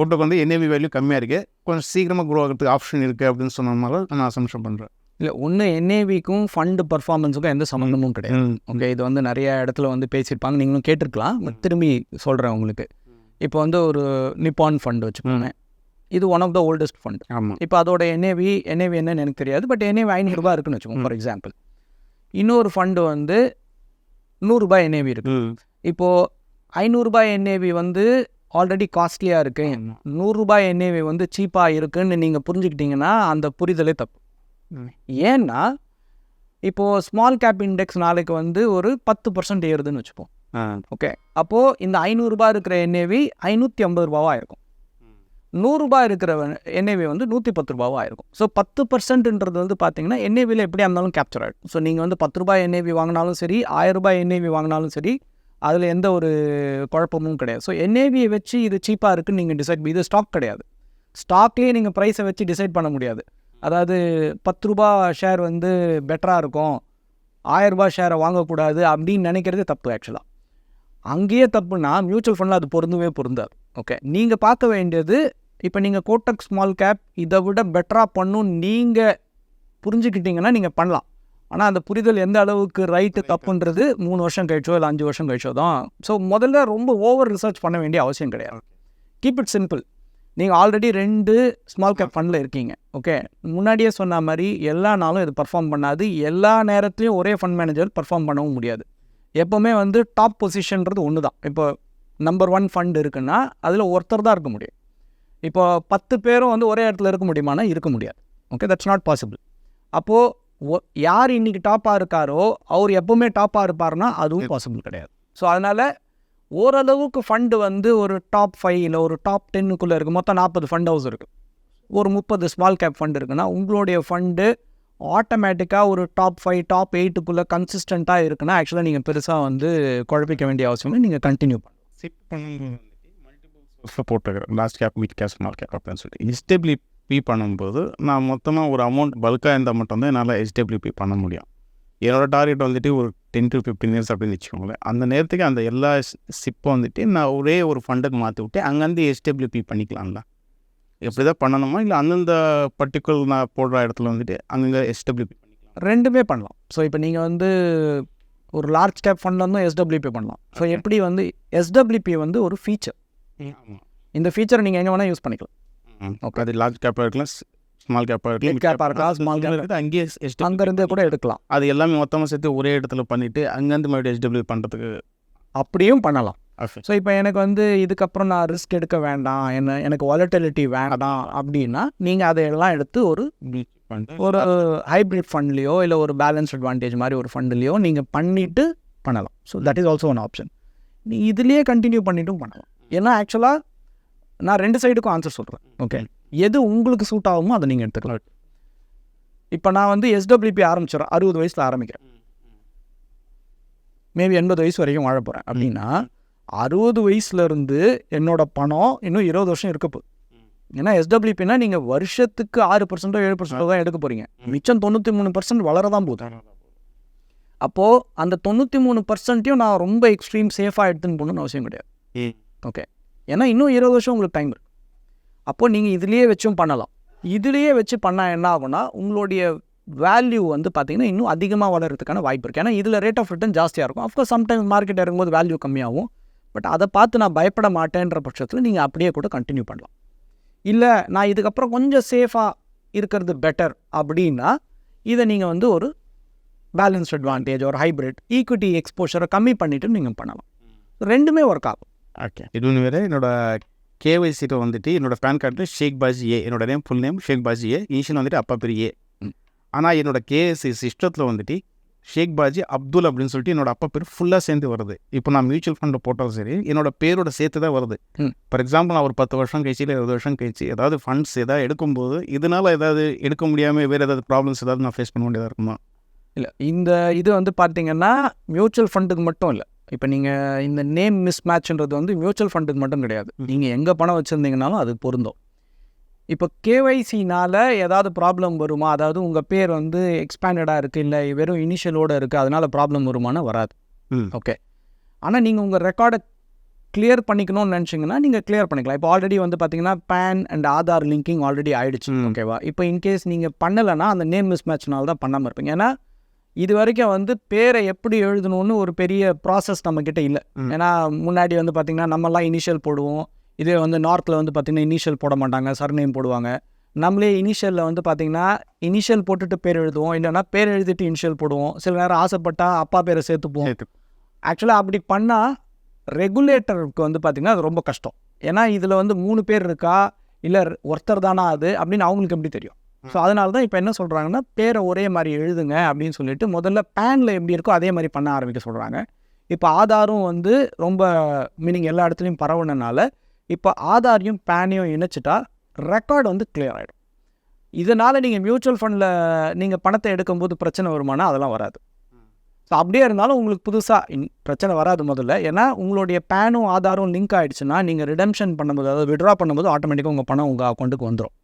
கோட்டோக்கு வந்து NAV value கம்மியாக இருக்குது கொஞ்சம் சீக்கிரமாக க்ரோ ஆகிறதுக்கு ஆப்ஷன் இருக்குது அப்படின்னு சொன்னதுனால நான் அசம்ஷன் பண்ணுறேன் இல்லை ஒன்று என்ஏவிக்கும் ஃபண்டு பர்ஃபார்மன்ஸுக்கும் எந்த சம்மந்தமும் கிடையாது. ஓகே இது வந்து நிறைய இடத்துல வந்து பேசியிருப்பாங்க. நீங்களும் கேட்டிருக்கலாம். திரும்பி சொல்கிறேன் உங்களுக்கு. இப்போ வந்து ஒரு நிப்பான் ஃபண்ட் வச்சுக்கோங்க. இது one of the oldest fund ஆமாம் இப்போ அதோட என்ஏவி என்ஏவி என்னன்னு எனக்கு தெரியாது. பட் என்ஏவி ஐநூறுரூபா இருக்குன்னு வச்சுக்கோங்க ஃபார் எக்ஸாம்பிள் இன்னொரு ஃபண்டு வந்து நூறுரூபா என்ஏவி இருக்கு. இப்போது ஐநூறுரூபா என்ஏவி வந்து ஆல்ரெடி காஸ்ட்லியாக இருக்கு. நூறுரூபா என்ஏவி வந்து சீப்பாக இருக்குன்னு நீங்கள் புரிஞ்சுக்கிட்டீங்கன்னா அந்த புரிதலே தப்பு. ஏன்னா இப்போது ஸ்மால் கேப் இண்டெக்ஸ் நாளைக்கு வந்து ஒரு பத்து பர்சன்ட் ஏறுதுன்னு வச்சுப்போம். ஓகே அப்போது இந்த ஐநூறுரூபா இருக்கிற என்ஏவி ஐநூற்றி ஐம்பது ரூபாவாக இருக்கும். நூறுரூபா இருக்கிற என்ஏவி வந்து நூற்றி பத்து ரூபாவாக இருக்கும். ஸோ பத்து பர்சன்ட்ன்றது வந்து பார்த்தீங்கன்னா என்ஏவியில் எப்படியா இருந்தாலும் கேப்சர் ஆகிடும் ஸோ நீங்கள் வந்து பத்து ரூபாய் என்ஏவி வாங்கினாலும் சரி ஆயிரம் ரூபாய் என்ஏவி வாங்கினாலும் சரி அதில் எந்த ஒரு குழப்பமும் கிடையாது. ஸோ என்ஏவியை வச்சு இது சீப்பாக இருக்குன்னு நீங்கள் டிசைட் இது ஸ்டாக் கிடையாது. ஸ்டாக்லேயே நீங்கள் ப்ரைஸை வச்சு டிசைட் பண்ண முடியாது. அதாவது பத்து ரூபா ஷேர் வந்து பெட்டராக இருக்கும். ஆயரூபா ஷேரை வாங்கக்கூடாது அப்படின்னு நினைக்கிறது தப்பு ஆக்சுவலாக அங்கேயே தப்புனா மியூச்சுவல் ஃபண்டில் அது பொருந்தவே பொருந்தாது. ஓகே நீங்கள் பார்க்க வேண்டியது இப்போ நீங்கள் கோட்டக் ஸ்மால் கேப் இதை விட பெட்டராக பண்ணும் நீங்கள் புரிஞ்சுக்கிட்டிங்கன்னா நீங்கள் பண்ணலாம். ஆனால் அந்த புரிதல் எந்த அளவுக்கு ரைட்டு தப்புன்றது மூணு வருஷம் கழிச்சோ இல்லை அஞ்சு வருஷம் கழிச்சோ தான். ஸோ முதல்ல ரொம்ப ஓவர் ரிசர்ச் பண்ண வேண்டிய அவசியம் கிடையாது. கீப் இட் சிம்பிள் நீங்கள் ஆல்ரெடி ரெண்டு ஸ்மால் கேப் ஃபண்டில் இருக்கீங்க. ஓகே முன்னாடியே சொன்ன மாதிரி எல்லா நாளும் இது பர்ஃபார்ம் பண்ணாது. எல்லா நேரத்துலையும் ஒரே ஃபண்ட் மேனேஜர் பர்ஃபார்ம் பண்ணவும் முடியாது. எப்போவுமே வந்து டாப் பொசிஷன்றது ஒன்று தான். இப்போ நம்பர் ஒன் ஃபண்ட் இருக்குன்னா அதில் ஒருத்தர் தான் இருக்க முடியும். இப்போ பத்து பேரும் வந்து ஒரே இடத்துல இருக்க முடியுமானா இருக்க முடியாது. ஓகே தட்ஸ் நாட் பாசிபிள் அப்போது யார் இன்றைக்கி டாப்பாக இருக்காரோ அவர் எப்போவுமே டாப்பாக இருப்பார்னா அதுவும் பாசிபிள் கிடையாது. ஸோ அதனால் ஓரளவுக்கு ஃபண்டு வந்து ஒரு டாப் ஃபைவ் இல்லை ஒரு டாப் டென்னுக்குள்ளே இருக்குது மொத்தம் நாற்பது ஃபண்ட் ஹவுஸ் இருக்குது ஒரு முப்பது ஸ்மால் கேப் ஃபண்ட் இருக்குன்னா உங்களுடைய ஃபண்டு ஆட்டோமேட்டிக்காக ஒரு டாப் ஃபைவ் டாப் எயிட்டுக்குள்ளே கன்சிஸ்டண்ட்டாக இருக்குன்னா ஆக்சுவலாக நீங்கள் பெருசாக வந்து குழப்பிக்க வேண்டிய அவசியம் இல்லை நீங்கள் கண்டினியூ பண்ணலாம். சிப் பண்ணும்போது மல்டிபிள் போட்டுக்கிறேன் last cap mid cap small cap அப்படின்னு சொல்லிட்டு. பே பண்ணும்போது நான் மொத்தமாக ஒரு அமௌண்ட் பல்காக இருந்தால் மட்டும்தான் என்னால் ஹெச்டபிள்யூபி பண்ண முடியும் என்னோட டார்கெட் வந்துட்டு ஒரு டென் டு ஃபிஃப்டீன் இயர்ஸ் அப்படின்னு வச்சுக்கோங்களேன் அந்த நேரத்துக்கு அந்த எல்லா சிப்பை வந்துட்டு நான் ஒரே ஒரு ஃபண்டுக்கு மாற்றி விட்டு அங்கேருந்து ஹெச்டபிள்யூபி பண்ணிக்கலாம்ல எப்படி தான் பண்ணணுமா இல்லை அந்தந்த பர்டிகுலர் நான் போடுற இடத்துல வந்துட்டு அங்கங்கே எஸ்டபிள்யூபி பண்ணிக்கலாம் ரெண்டுமே பண்ணலாம் ஸோ இப்போ நீங்கள் வந்து ஒரு லார்ஜ் கேப் ஃபண்டில் வந்து எஸ்டபிள்யூபி பண்ணலாம் ஸோ எப்படி வந்து எஸ்டபிள்யூபி வந்து ஒரு ஃபீச்சர் இந்த ஃபீச்சரை நீங்கள் எங்கே வேணால் யூஸ் பண்ணிக்கலாம் அது லார்ஜ் கேப்பாக இருக்கலாம் ஸ்மால் கேப்பாக இருக்கலாம் cap ஆ இருக்கலாம், small cap இருக்குது அங்கேயே HW அங்கேருந்தே கூட எடுக்கலாம். அது எல்லாமே மொத்தமாக சேர்த்து ஒரே இடத்துல பண்ணிவிட்டு அங்கேருந்து மறுபடியும் ஹெச்டபிள்யூ பண்ணுறதுக்கு அப்படியும் பண்ணலாம். ஸோ இப்போ எனக்கு வந்து இதுக்கப்புறம் நான் ரிஸ்க் எடுக்க வேண்டாம் என்ன எனக்கு வாலட்டிலிட்டி வேண்டாம் அப்படின்னா நீங்கள் அதையெல்லாம் எடுத்து ஒரு ஒரு ஹைப்ரிட் ஃபண்ட்லேயோ இல்லை ஒரு பேலன்ஸ் அட்வான்டேஜ் மாதிரி ஒரு ஃபண்ட்லேயோ நீங்கள் பண்ணிவிட்டு பண்ணலாம். So that is also one option நீ இதுலேயே கண்டினியூ பண்ணிட்டும் பண்ணலாம். ஏன்னா ஆக்சுவலாக நான் ரெண்டு சைடுக்கும் ஆன்சர் சொல்கிறேன் ஓகே எது உங்களுக்கு சூட் ஆகுமோ அதை நீங்கள் எடுத்துக்கலாம். இப்போ நான் வந்து எஸ்டபிள்யூபி ஆரம்பிச்சிடறேன். அறுபது வயசில் ஆரம்பிக்கிறேன். மேபி எண்பது வயசு வரைக்கும் வாழ போகிறேன் அப்படின்னா அறுபது வயசுலேருந்து என்னோட பணம் இன்னும் இருபது வருஷம் இருக்க போகுது. ஏன்னா எஸ்டபிள்யூபினா நீங்கள் வருஷத்துக்கு ஆறு பர்சன்டோ ஏழு பர்சன்டோ தான் எடுக்க போகிறீங்க மிச்சம் தொண்ணூற்றி மூணு பர்சன்ட் வளர தான் போகுது. அப்போது அந்த தொண்ணூற்றி மூணு பர்சன்ட்டையும் நான் ரொம்ப எக்ஸ்ட்ரீம் சேஃபாக எடுத்துன்னு போகணும்னு அவசியம் கிடையாது. ஓகே ஏன்னா இன்னும் இருபது வருஷம் உங்களுக்கு டைம் இருக்கு. அப்போது நீங்கள் இதுலேயே வச்சும் பண்ணலாம். இதுலேயே வச்சு பண்ணால் என்ன ஆகும்னா உங்களுடைய வேல்யூ வந்து பார்த்தீங்கன்னா இன்னும் அதிகமாக வளர்கிறதுக்கான வாய்ப்பு இருக்குது ஏன்னா இதில் ரேட் ஆஃப் ரிட்டர்ன் ஜாஸ்தியாக இருக்கும். அஃப்கோர்ஸ் சம்டைம்ஸ் மார்க்கெட் இறங்கும்போது வேல்யூ கம்மியாகும். பட் அதை பார்த்து நான் பயப்பட மாட்டேன்ற பட்சத்தில் நீங்கள் அப்படியே கூட கண்டினியூ பண்ணலாம். இல்லை நான் இதுக்கப்புறம் கொஞ்சம் சேஃபாக இருக்கிறது பெட்டர் அப்படின்னா இதை நீங்கள் வந்து ஒரு பேலன்ஸ்ட் அட்வான்டேஜ் ஒரு ஹைப்ரிட் ஈக்விட்டி எக்ஸ்போஷரை கம்மி பண்ணிவிட்டு நீங்கள் பண்ணலாம். ரெண்டுமே ஒர்க் ஆகும். ஓகே இது ஒன்று வேறு. என்னோட கேஒய்சியில் வந்துட்டு என்னோட பேன் கார்டில் ஷேக் பாஜி ஏ என்னோட name full name Shaik Baji A initial வந்துட்டு அப்பா பேர் ஏ ம். ஆனால் என்னோட கேஎஸ்சி சிஸ்டத்தில் வந்துட்டு ஷேக் பாஜி அப்துல் அப்படின்னு சொல்லிட்டு என்னோட அப்பா பேர் ஃபுல்லாக சேர்ந்து வருது. இப்போ நான் மியூச்சுவல் ஃபண்டில் போட்டாலும் சரி என்னோட பேரோட சேர்த்து தான் வருது. ஃபார் எக்ஸாம்பிள் நான் ஒரு பத்து வருஷம் கழிச்சு இல்லை இருபது வருஷம் கழிச்சு ஏதாவது ஃபண்ட்ஸ் ஏதாவது எடுக்கும்போது இதனால் ஏதாவது எடுக்க முடியாமல் வேறு ஏதாவது ப்ராப்ளம்ஸ் ஏதாவது நான் ஃபேஸ் பண்ண வேண்டியதாக இருக்குமா? இல்லை இந்த இது வந்து பார்த்தீங்கன்னா மியூச்சுவல் ஃபண்டுக்கு மட்டும் இல்லை. இப்போ நீங்கள் இந்த நேம் மிஸ் மேட்ச்ன்றது வந்து மியூச்சுவல் ஃபண்டுக்கு மட்டும் கிடையாது. நீங்கள் எங்கே பணம் வச்சுருந்தீங்கனாலும் அது பொருந்தும். இப்போ கேவைசினால் ஏதாவது ப்ராப்ளம் வருமா? அதாவது உங்கள் பேர் வந்து எக்ஸ்பேண்டடாக இருக்குது இல்லை வெறும் இனிஷியலோடு இருக்குது அதனால் ப்ராப்ளம் வருமானா வராது. ஓகே ஆனால் நீங்கள் உங்கள் ரெக்கார்டை கிளியர் பண்ணிக்கணும்னு நினச்சிங்கன்னா நீங்கள் கிளியர் பண்ணிக்கலாம். இப்போ ஆல்ரெடி வந்து பார்த்தீங்கன்னா PAN and Aadhaar linking already ஆயிடுச்சு. ஓகேவா இப்போ இன்கேஸ் நீங்கள் பண்ணலைன்னா அந்த நேம் மிஸ் மேட்ச்னால தான் பண்ணாமல் இருப்பீங்க. ஏன்னா இது வரைக்கும் வந்து பேரை எப்படி எழுதணும்னு ஒரு பெரிய ப்ராசஸ் நம்மக்கிட்ட இல்லை. ஏன்னா முன்னாடி வந்து பார்த்திங்கன்னா நம்மலாம் இனிஷியல் போடுவோம். இதே வந்து நார்த்தில் வந்து பார்த்திங்கன்னா இனிஷியல் போட மாட்டாங்க சர்நேம் போடுவாங்க. நம்மளே இனிஷியலில் வந்து பார்த்திங்கன்னா இனிஷியல் போட்டுட்டு பேர் எழுதுவோம். இல்லைன்னா பேர் எழுதிட்டு இனிஷியல் போடுவோம். சில நேரம் ஆசைப்பட்டா அப்பா பேரை சேர்த்துப்போம். ஆக்சுவலாக அப்படி பண்ணால் ரெகுலேட்டருக்கு வந்து பார்த்திங்கன்னா அது ரொம்ப கஷ்டம். ஏன்னா இதில் வந்து மூணு பேர் இருக்கா? இல்லை ஒருத்தர் தானா அது? அப்படின்னு அவங்களுக்கு எப்படி தெரியும்? ஸோ அதனால தான் இப்போ என்ன சொல்கிறாங்கன்னா பேரை ஒரே மாதிரி எழுதுங்க அப்படின்னு சொல்லிட்டு முதல்ல பேனில் எப்படி இருக்கோ அதே மாதிரி பண்ண ஆரம்பிக்க சொல்கிறாங்க இப்போ ஆதாரும் வந்து ரொம்ப மீனிங் எல்லா இடத்துலையும் பரவுனனால இப்போ ஆதாரையும் பேனையும் இணைச்சிட்டா ரெக்கார்டு வந்து clear ஆகிடும் இதனால் நீங்கள் மியூச்சுவல் ஃபண்டில் நீங்கள் பணத்தை எடுக்கும்போது பிரச்சனை வருமானா அதெல்லாம் வராது. ஸோ அப்படியே இருந்தாலும் உங்களுக்கு புதுசாக பிரச்சனை வராது முதல்ல. ஏன்னா உங்களுடைய பேனும் ஆதாரும் லிங்க் ஆயிடுச்சுன்னா நீங்கள் ரிடம்ஷன் பண்ணும்போது அதாவது விட்ரா பண்ணும்போது ஆட்டோமேட்டிக்காக உங்கள் பணம் உங்கள் அக்கௌண்ட்டுக்கு வந்துடும்.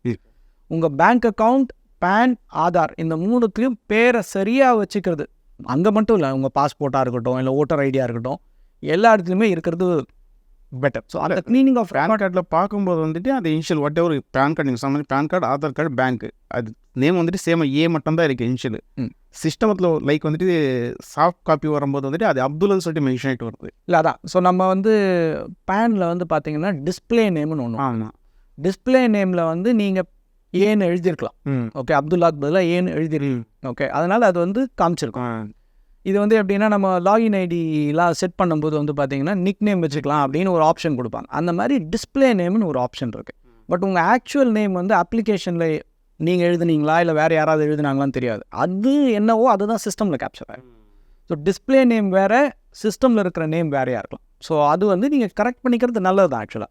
உங்கள் பேங்க் அக்கவுண்ட் பேன் ஆதார் இந்த மூணுத்தையும் பேரை சரியாக வச்சுக்கிறது. அங்கே மட்டும் இல்லை உங்கள் பாஸ்போர்ட்டாக இருக்கட்டும் இல்லை ஓட்டர் ஐடியா இருக்கட்டும் எல்லா இடத்துலையுமே இருக்கிறது பெட்டர் ஸோ அந்த க்ளீனிங் ஆஃப் பேன் கார்டில் பார்க்கும்போது வந்துட்டு அந்த initial whatever PAN card நீங்கள் சொன்ன PAN card Aadhaar card bank அது நேம் வந்துட்டு சேம் ஏ மட்டும் தான் இருக்குது இனிஷியல். சிஸ்டமத்தில் லைக் வந்துட்டு சாஃப்ட் காப்பி வரும்போது வந்துட்டு அது அப்துல்னு சொல்லிட்டு மென்ஷன் ஆகிட்டு வருது. இல்லை அதான். ஸோ நம்ம வந்து பேனில் வந்து பார்த்தீங்கன்னா டிஸ்ப்ளே நேம்னு ஒன்று ஆமாம் டிஸ்ப்ளே நேமில் வந்து நீங்கள் ஏன்னு எழுதியிருக்கலாம். ஓகே அப்துல்லாக்கு பதிலாக ஏன்னு எழுதிருக்கலாம் ஓகே அதனால் அது வந்து காமிச்சிருக்கும். இது வந்து எப்படின்னா நம்ம லாகின் ஐடிலாம் செட் பண்ணும்போது வந்து பார்த்தீங்கன்னா நிக் நேம் வச்சுக்கலாம் அப்படின்னு ஒரு ஆப்ஷன் கொடுப்பாங்க. அந்த மாதிரி டிஸ்ப்ளே நேம்னு ஒரு ஆப்ஷன் இருக்குது பட் உங்கள் ஆக்சுவல் நேம் வந்து அப்ளிகேஷனில் நீங்கள் எழுதுனீங்களா இல்லை வேறு யாராவது எழுதுனாங்களான்னு தெரியாது. அது என்னவோ அதுதான் சிஸ்டமில் கேப்சர் ஆகும் ஸோ டிஸ்ப்ளே நேம் வேறு சிஸ்டமில் இருக்கிற நேம் வேறையாக இருக்கலாம். ஸோ அது வந்து நீங்கள் கரெக்ட் பண்ணிக்கிறது நல்லது தான் ஆக்சுவலாக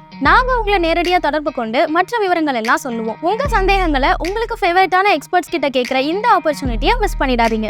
நாங்க உங்களை நேரடியா தொடர்பு கொண்டு மற்ற விவரங்கள் எல்லாம் சொல்லுவோம். உங்க சந்தேகங்களை உங்களுக்கு ஃபேவரட்டான எக்ஸ்பர்ட்ஸ் கிட்ட கேட்குற இந்த ஆப்பர்ச்சுனிட்டியை மிஸ் பண்ணிடாதீங்க.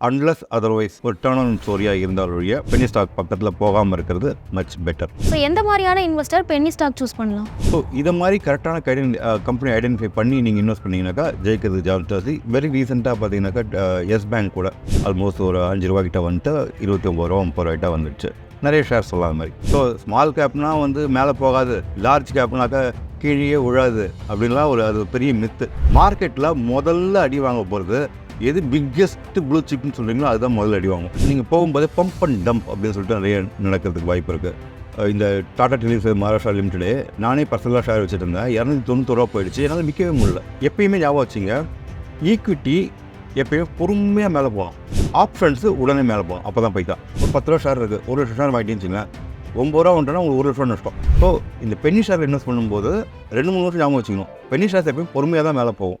அன்லஸ் அதர்வைஸ் ஒரு டேர்ன் ஆன் ஸ்டோரியாக இருந்தால் ஒழிய பெனி ஸ்டாக் பக்கத்தில் போகாமல் இருக்கிறது மச் பெட்டர் ஸோ எந்த மாதிரியான இன்வெஸ்டர் பென்னி ஸ்டாக் சூஸ் பண்ணலாம்? ஸோ இதை மாதிரி கரெக்டான கைடன் கம்பெனி ஐடென்டிஃபை பண்ணி நீங்கள் இன்வெஸ்ட் பண்ணீங்கன்னாக்கா ஜெயிக்கிறது ஜாஸ்தி வெரி ரீசெண்டாக பார்த்தீங்கன்னாக்கா எஸ் பேங்க் கூட ஆல்மோஸ்ட் ஒரு அஞ்சு ரூபா கிட்ட வந்துட்டு இருபத்தி ஒம்பது ரூபா முப்பது ரூபாய்ட்ட வந்துடுச்சு நிறைய ஷேர்ஸ் சொல்லலாம் அது மாதிரி ஸோ ஸ்மால் கேப்னா வந்து மேலே போகாது. லார்ஜ் கேப்னாக்கா கீழே விழாது அப்படின்லாம் ஒரு அது பெரிய மித்து மார்க்கெட்டில் முதல்ல அடி வாங்க போகிறது எது பிக்கெஸ்ட் ப்ளூ சிப்னு சொல்கிறீங்களோ அதுதான் முதல்ல அடி வாங்கும். நீங்கள் போகும்போதே பம்ப் அண்ட் டம்ப் அப்படின்னு சொல்லிட்டு நிறைய நடக்கிறதுக்கு வாய்ப்பு இருக்குது இந்த டாடா டெலிஸ் மகாராஷ்டிரா லிமிடெடு நானே பர்சனலாக ஷேர் வச்சுட்டு இருந்தேன். இரநூத்தி தொண்ணூத்தொருவா போயிடுச்சு. என்னால் விற்கவே முடியல. எப்பயுமே ஞாபகம் வச்சுங்க ஈக்விட்டி எப்பயுமே பொறுமையாக மேலே போகலாம் ஆப்ஷன்ஸு உடனே மேலே போகலாம் அப்போ தான் போய்தான் ஒரு பத்து ரூபா ஷேர் இருக்குது ஒரு லட்சம் ஷேர் வாங்கிட்டேன்னு வச்சுங்களேன் ஒம்பது ரூபா வந்துட்டோன்னா உங்களுக்கு ஒரு லட்சம் நஷ்டம். ஸோ இந்த பென்னி ஷேர் இன்வெஸ்ட் பண்ணும்போது ரெண்டு மூணு வருஷம் ஞாபகம் வச்சுக்கணும். பென்னி ஷேர்ஸ் எப்பயும் பொறுமையாக தான் மேலே போகும்.